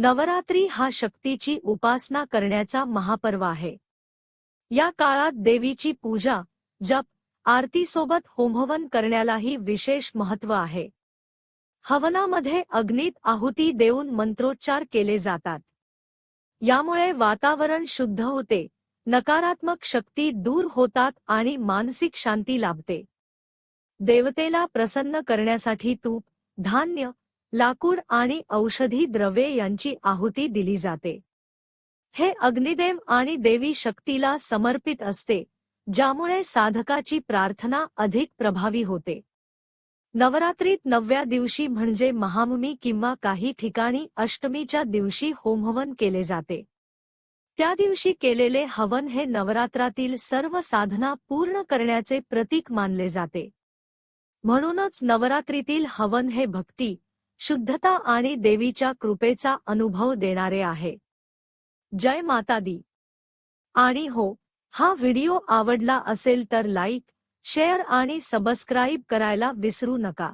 नवरात्री हा शक्तीची उपासना करण्याचा महापर्व आहे. या काळात देवीची पूजा जप आरतीसोबत होमहवन करण्यालाही विशेष महत्त्व आहे. हवनामध्ये अग्नीत आहुती देऊन मंत्रोच्चार केले जातात. यामुळे वातावरण शुद्ध होते नकारात्मक शक्ती दूर होतात आणि मानसिक शांती लाभते. देवतेला प्रसन्न करण्यासाठी तूप धान्य लाकूड आणि औषधी द्रव्ये यांची आहुती दिली जाते. हे अग्निदेव आणि देवी शक्तीला समर्पित असते ज्यामुळे साधकाची प्रार्थना अधिक प्रभावी होते. नवरात्रीत नवव्या दिवशी म्हणजे महामुमी किंवा काही ठिकाणी अष्टमीच्या दिवशी होमहवन केले जाते. त्या दिवशी केलेले हवन हे नवरात्रातील सर्व साधना पूर्ण करण्याचे प्रतीक मानले जाते. म्हणूनच नवरात्रीतील हवन हे भक्ती शुद्धता आणि देवीच्या कृपेचा अनुभव देणारे आहे. जय माता दी. आणि हो हा व्हिडिओ आवडला असेल तर लाईक शेअर आणि सबस्क्राईब करायला विसरू नका.